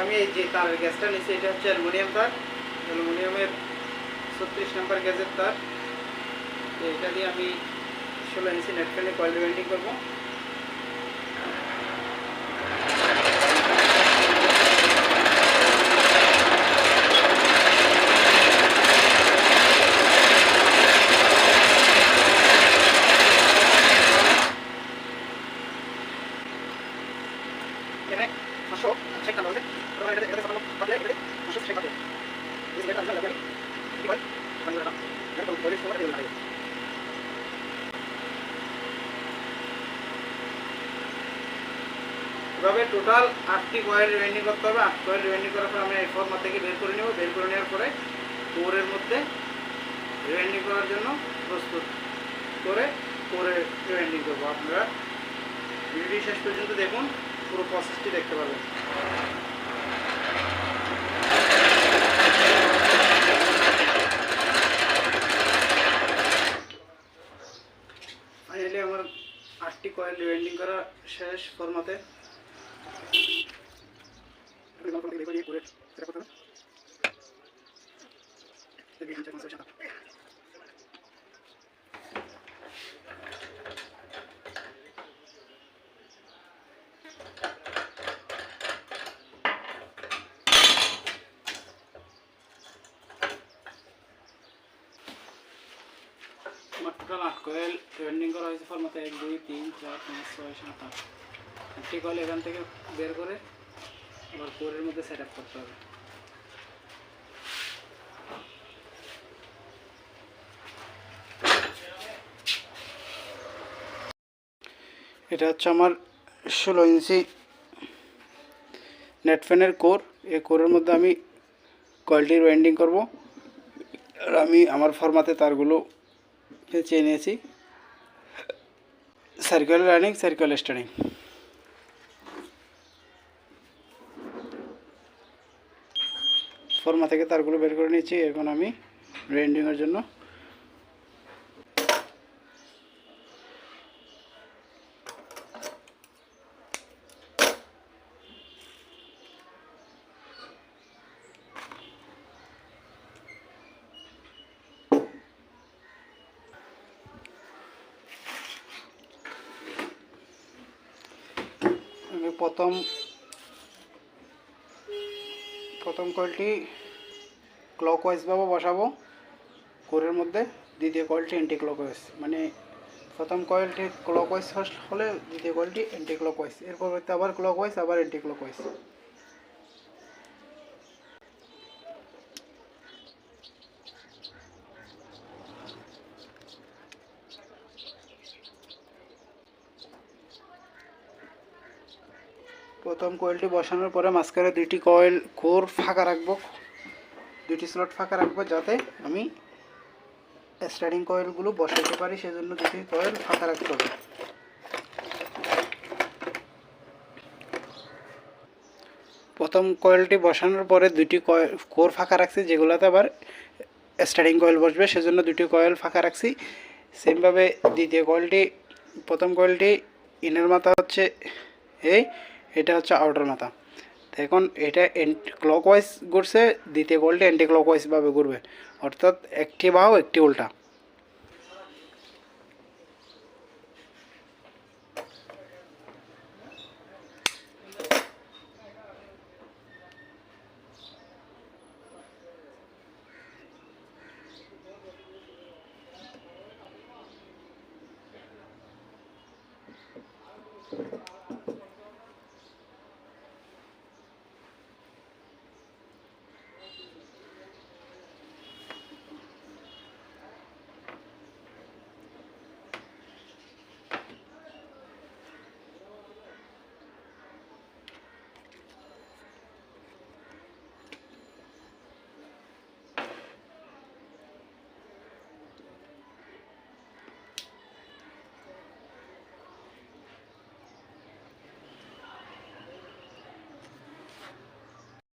আমি এই যে তারের গ্যাসটা নিচ্ছি এটা হচ্ছে অ্যালুমিনিয়াম তার। অ্যালুমিনিয়ামের ছত্রিশ নাম্বার গ্যাসের তার। এটা দিয়ে আমি ষোলো ইঞ্চি নেট ফ্যানে কয়েল ওয়েল্ডিং করব এখানে পাঁচশো ষাট টাকা হবে এটা এটা এটা বাদলে এটা পাঁচশো ষাট টাকা হবে এই যেটা আমি লাগাই কি হয় আমি এটা এটা তো বলে সময় দিলাম এভাবে টোটাল আটটি কয়েল রিওয়াইন্ডিং করতে হবে। আট কয়েল রিওয়াইন্ডিং করার পর আমরা ফর্মা থেকে বের করে নেব। বের করে নেওয়ার পরে কোরের মধ্যে রিওয়াইন্ডিং করার জন্য প্রস্তুত করে কোরে রিওয়াইন্ডিং করব। আপনারা ভিডিওটি শেষ পর্যন্ত দেখুন। পুরো প্রসেসটি দেখতে পাবেন আমার আটটি কয়েল ওয়েল্ডিং করা শেষ ফর্মাতে আমার টোটাল আট ওয়েন্ডিং করা হয়েছে ফর্মাতে এক, দুই, তিন, চার, পাঁচ, ছয়, সাত, আট। আটটি কয়েল এখান থেকে বের করে আবার কোরের মধ্যে সেট আপ করতে হবে। এটা হচ্ছে আমার ষোলো ইঞ্চি নেট কোর এই কোরের মধ্যে আমি কয়েলটির ওয়েন্ডিং করব। আর আমি আমার ফর্মাতে তারগুলো পেঁচিয়ে নিয়েছি সার্কেল রানিং সার্কেল স্টার্টিং ফর্মা থেকে তারগুলো বের করে নিয়েছি এখন আমি রেন্ডিংয়ের জন্য আমি প্রথম প্রথম কয়েলটি ক্লকওয়াইজভাবে বসাবো। কোরের মধ্যে দ্বিতীয় কয়েলটি অ্যান্টি ক্লকওয়াইজ মানে প্রথম কয়েলটি ক্লকওয়াইজ হলে দ্বিতীয় কয়েলটি অ্যান্টি ক্লকওয়াইজ এরপর আবার ক্লকওয়াইজ আবার অ্যান্টি ক্লকওয়াইজ প্রথম কয়েলটি বসানোর পরে মাঝখানে দুইটি কয়েল কোর ফাঁকা রাখব। দুইটি স্লট ফাঁকা রাখব যাতে আমি স্টার্টিং কয়েলগুলো বসাইতে পারি, সেজন্য দুটি কয়েল ফাঁকা রাখতে হবে। প্রথম কয়েলটি বসানোর পরে দুটি কয়েল কোর ফাঁকা রাখছি, যেগুলোতে আবার স্টার্টিং কয়েল বসবে, সেজন্য দুটি কয়েল ফাঁকা রাখছি। সেমভাবে দ্বিতীয় কয়েলটি প্রথম কয়েলটি ইনের মাথা হচ্ছে এই এটা হচ্ছে আউটার মাথা। এখন এটা ক্লকওয়াইজ ঘুরছে, দ্বিতীয় গোলটা অ্যান্টি ক্লকওয়াইজভাবে ঘুরবে। অর্থাৎ একটি বাহু, একটি উল্টা।